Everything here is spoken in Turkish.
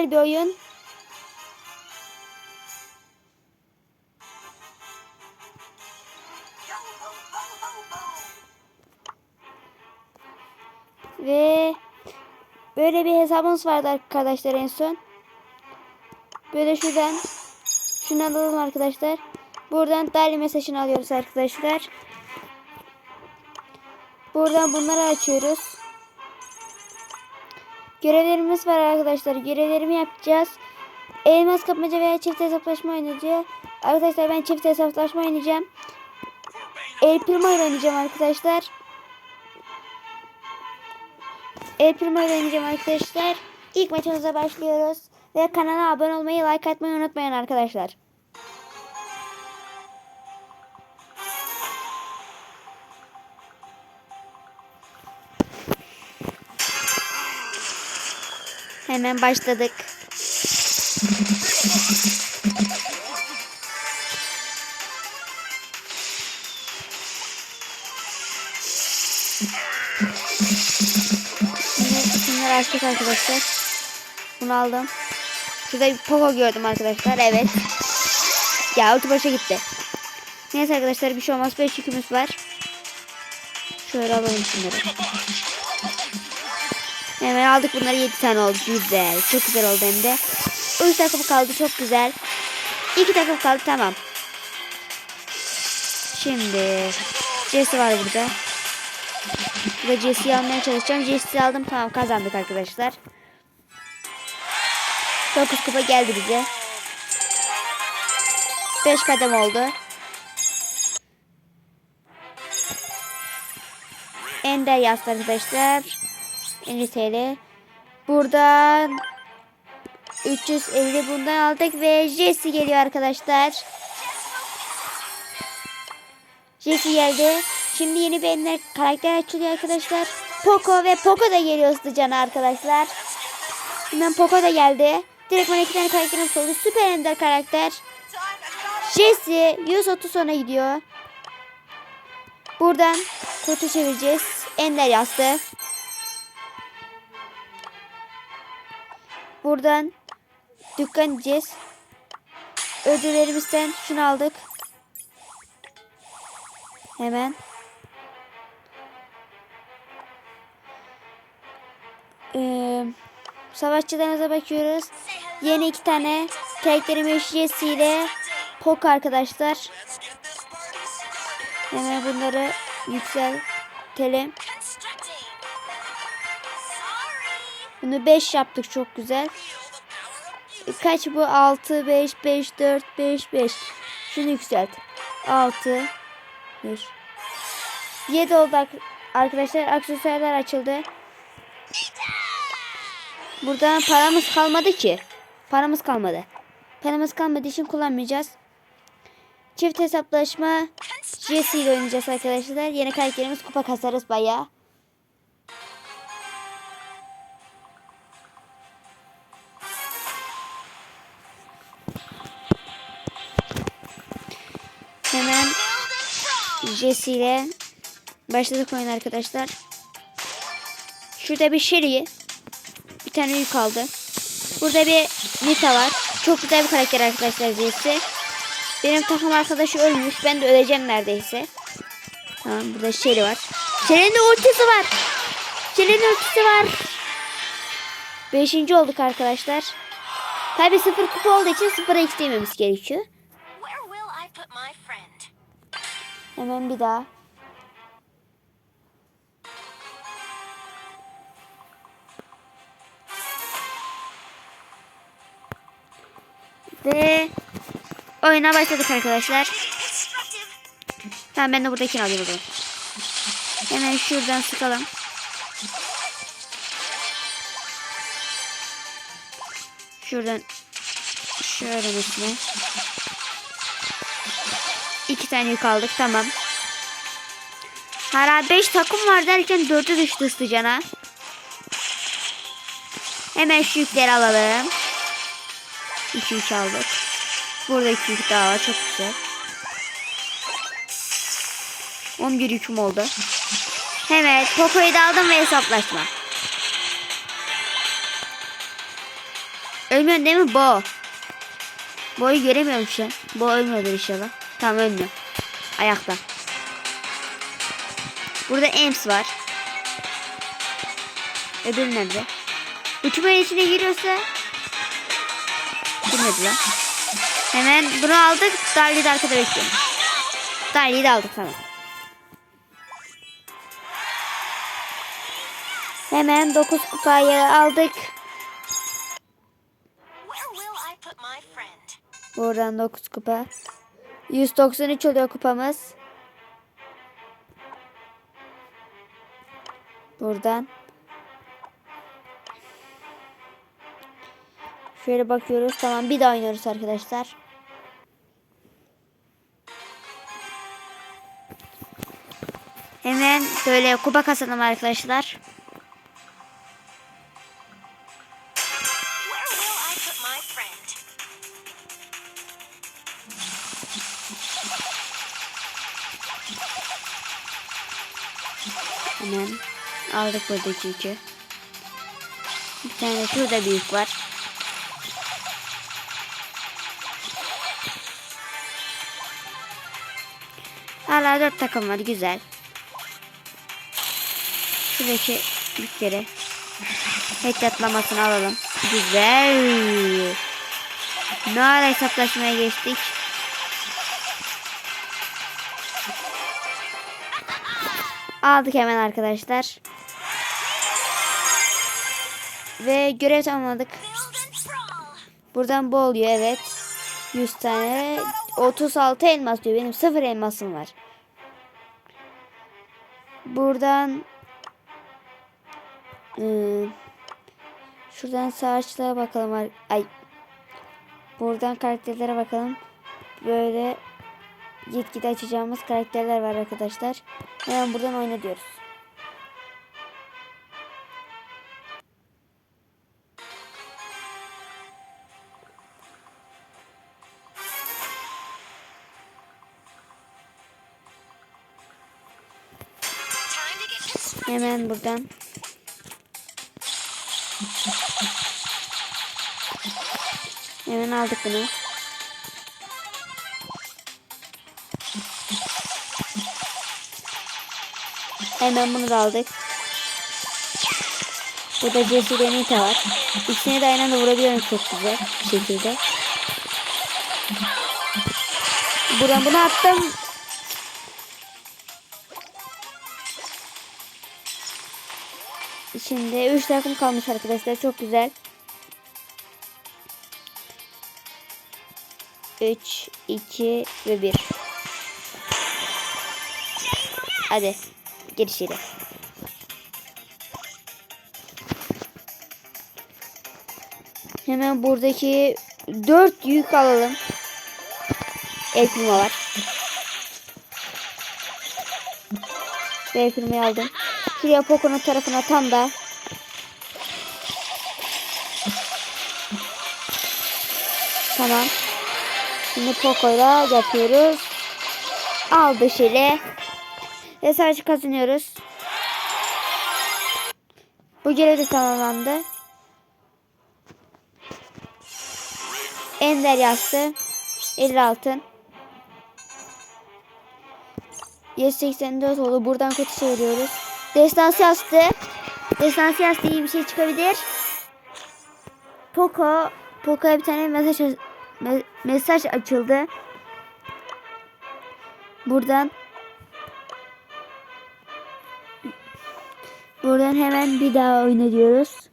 güzel bir oyun. Ve böyle bir hesabımız vardı arkadaşlar en son. Böyle şuradan şunu alalım arkadaşlar. Buradan dali mesajını alıyoruz arkadaşlar. Buradan bunları açıyoruz. Görevlerimiz var arkadaşlar. Görevlerimi yapacağız. Elmas kapmaca veya çift hesaplaşma oynayacağız. Arkadaşlar ben çift hesaplaşma oynayacağım. El Primo oynayacağım arkadaşlar. El Primo oynayacağım arkadaşlar. İlk maçımıza başlıyoruz. Ve kanala abone olmayı, like atmayı unutmayın arkadaşlar. Hemen başladık. Bunları açtık arkadaşlar. Bunu aldım. Şurada bir Poco gördüm arkadaşlar. Evet. Ya ulti başa gitti. Neyse arkadaşlar bir şey olmaz. 5 yükümüz var. Şöyle alalım şunları. Hemen aldık bunları 7 tane oldu. Güzel. Çok güzel oldu hem de. 3 takım kaldı. Çok güzel. 2 takım kaldı. Tamam. Şimdi Jesse var burada. Burada Jesse'yi almaya çalışacağım. Jesse'yi aldım. Tamam kazandık arkadaşlar. 9 kupa geldi bize. 5 kadem oldu. Ender yazdı arkadaşlar. 50 TL. Buradan 350 bundan aldık ve Jesse geliyor arkadaşlar. Jesse geldi. Şimdi yeni bir karakter açılıyor arkadaşlar. Poco ve Poco da geliyor hızlıca arkadaşlar. Hemen Poco da geldi. Direkt bana iki tane karakterimiz oldu. Süper ender karakter. Jesse 130 sonra gidiyor. Buradan kutu çevireceğiz. Ender yazdı. Buradan dükkan diyeceğiz. Ödüllerimizden şunu aldık. Hemen. Ee, savaşçılarımıza bakıyoruz. Yeni iki tane karakterimiz Jesse ile Poco arkadaşlar. Hemen bunları yükseltelim. Bunu 5 yaptık çok güzel. Kaç bu? 6, 5, 5, 4, 5, 5. Şunu yükselt. 6, 5. 7 oldu ar- arkadaşlar. Aksesuarlar açıldı. Burada paramız kalmadı ki. Paramız kalmadı. Paramız kalmadığı için kullanmayacağız. Çift hesaplaşma Jesse ile oynayacağız arkadaşlar. Yeni karakterimiz kupa kasarız bayağı. Jesse ile başladık oyun arkadaşlar. Şurada bir Sherry. Bir tane yük aldı. Burada bir Nita var. Çok güzel bir karakter arkadaşlar Jesse. Benim takım arkadaşı ölmüş. Ben de öleceğim neredeyse. Tamam burada Sherry var. Sherry'nin de ultisi var. Sherry'nin ultisi var. Beşinci olduk arkadaşlar. Tabi sıfır kupa olduğu için sıfıra x gerekiyor. Hemen bir daha. Ve oyuna başladık arkadaşlar. Tamam ben de buradakini alayım o zaman. Hemen şuradan sıkalım. Şuradan şöyle mesela. İki tane yük aldık tamam. Hala 5 takım var derken 4'ü düştü hızlıcana. Hemen şu yükleri alalım. 2 yük aldık. Burada 2 yük daha var çok güzel. 11 yüküm oldu. Hemen Poco'yu da aldım ve hesaplaşma. Ölmüyor değil mi Bo? Bo'yu göremiyorum şu an. Bo ölmüyordur inşallah. Tamam ölmüyor. Ayakta. Burada Ems var. Ödül nerede? Uçma içine giriyorsa Girmedi lan. Hemen bunu aldık. Darlıyı da arkada bekliyorum. Darlıyı da aldık tamam. Hemen 9 kupayı aldık. Buradan 9 kupa. 193 oluyor kupamız. Buradan. Şöyle bakıyoruz. Tamam bir daha oynuyoruz arkadaşlar. Hemen böyle kupa kazanalım arkadaşlar. Aldık buradaki yükü. Bir tane şurada büyük var. Hala dört takım var güzel. Şuradaki yükleri headshotlamasını alalım. Güzel. Ne ara hesaplaşmaya geçtik. Aldık hemen arkadaşlar. Ve görev tamamladık. Buradan bu oluyor evet. 100 tane. 36 elmas diyor. Benim 0 elmasım var. Buradan ıı, şuradan sağ açlığa bakalım. Ay. Buradan karakterlere bakalım. Böyle gitgide açacağımız karakterler var arkadaşlar. Hemen buradan oyna diyoruz. Hemen buradan. Hemen aldık bunu. Hemen bunu da aldık. Burada Jesse Benita var. İkisini de aynı anda vurabiliyorum çok güzel bir şekilde. Buradan bunu attım. Şimdi 3 takım kalmış arkadaşlar. Çok güzel. 3, 2 ve 1. Hadi. Gir. Hemen buradaki 4 yük alalım. El firma var. Firmayı aldım. Şuraya Poco'nun tarafına tam da Tamam. Şimdi Poco'yla yapıyoruz. Aldı şile. Ve sadece kazanıyoruz. Bu görev tamamlandı. Ender yazdı. 50 altın. 184 oldu. Buradan kötü söylüyoruz. Destansı yazdı. Destansı yazdı iyi bir şey çıkabilir. Poco. Poco'ya bir tane mesaj me- mesaj açıldı. Buradan Buradan hemen bir daha oyna diyoruz.